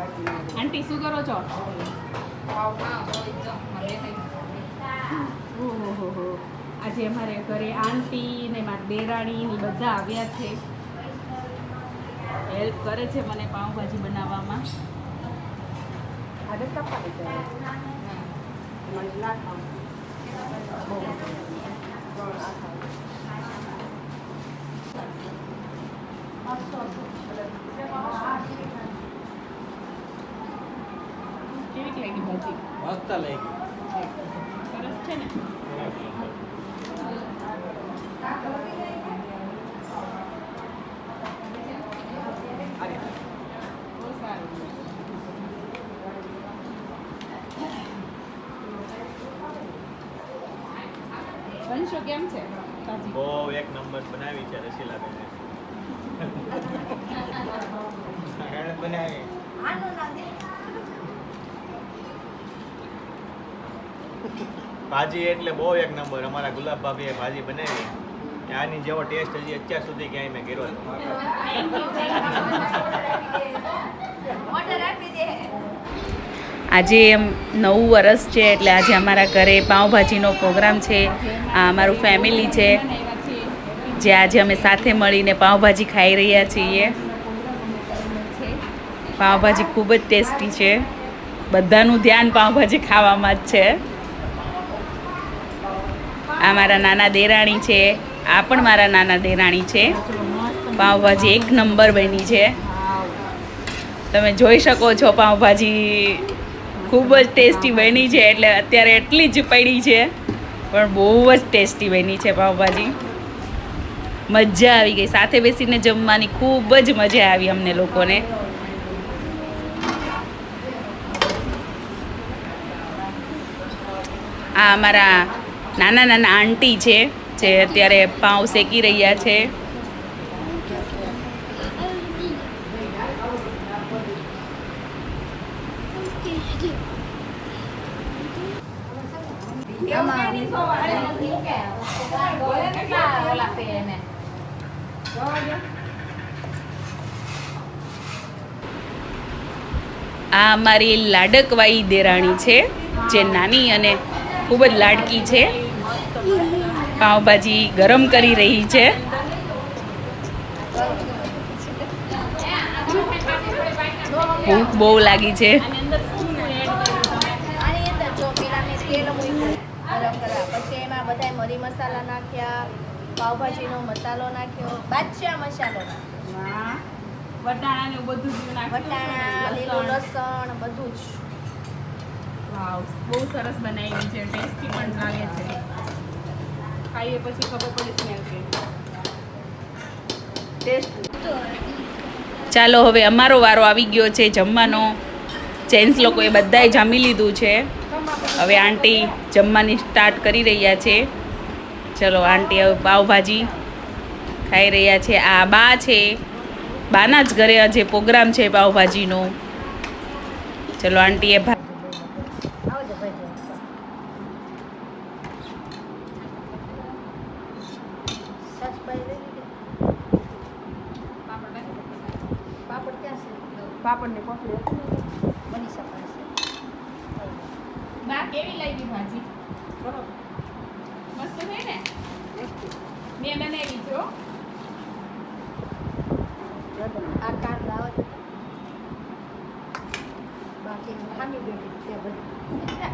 આંટી શું કરો છો? ઓહો આજે અમારે ઘરે આંટી ને મારા દેરાણી ને બધા આવ્યા છે. હેલ્પ કરે છે મને પાઉંભાજી બનાવવામાં. કેવી લાગી ભાજી મસ્ત લાગી. સરસ છે ને? વંશો કેમ છે? બહુ એક નંબર બનાવી છે રસીલાબેને બનાવી. ભાજી એટલે બહુ એક નંબર અમારા ગુલાબ ભાભીએ ભાજી બનાવી. આની જેવો ટેસ્ટ હજી અત્યાર સુધી ક્યાંય મેં કર્યો આજે એમ નવું વરસ છે એટલે આજે અમારા ઘરે પાઉંભાજીનો પ્રોગ્રામ છે. આ અમારું ફેમિલી છે. જે આજે અમે સાથે મળીને પાઉંભાજી ખાઈ રહ્યા છીએ. પાઉંભાજી ખૂબ જ ટેસ્ટી છે. બધાનું ધ્યાન પાઉંભાજી ખાવામાં જ છે. આ મારા નાના દેરાણી છે. આ પણ મારા નાના દેરાણી છે. પાઉંભાજી એક નંબર બની છે. તમે જોઈ શકો છો પાઉંભાજી ખૂબ જ ટેસ્ટી બની છે. એટલે અત્યારે એટલી જ પડી છે. પણ બહુ જ ટેસ્ટી બની છે પાઉંભાજી મજા આવી ગઈ. સાથે બેસીને જમવાની ખૂબ જ મજા આવી અમને લોકોને. આ અમારા નાના નાના આંટી છે, જે અત્યારે પાઉં શેકી રહ્યા છે. આ અમારી લાડકવાઈ દેરાણી છે, જે નાની અને ખૂબ જ લાડકી છે. પાવભાજી ગરમ કરી રહી છે. ભૂખ બહુ લાગી છે. આની અંદર જો પેલા મેં તેલ મૂક્યું ગરમ કરવા પછી એમાં બધાય મરી મસાલા નાખ્યા પાવભાજીનો મસાલો નાખ્યો બાદશાહ મસાલો નાખ્યો વટાણા ને બધું જ વટાણા લીલું લસણ બધું જ. બહુ સરસ બનાવી છે, ટેસ્ટી પણ લાગે છે. ખાઈએ પછી ખબર પડે સ્મેલ ચાલો, હવે અમારો વારો આવી ગયો છે જમવાનો. જેન્ટ્સ લોકોએ બધાએ જમી લીધું છે. હવે આંટી જમવાની સ્ટાર્ટ કરી રહ્યા છે. ચલો, આંટી હવે પાવભાજી ખાઈ રહ્યા છે. આ બા છે. બાના જ ઘરે આજે પ્રોગ્રામ છે પાવભાજીનો. ચલો, આંટીએ ભા લઈ લીધી પાપડ ક્યાં છે પાપડને પકડ્યો બની શકાશે બા કેવી લાગી ભાજી? મસ્ત છે ને? મેં બનાવી જો આ કાર્ડ લાવો. બાકી ખામી બેઠી છે બધી.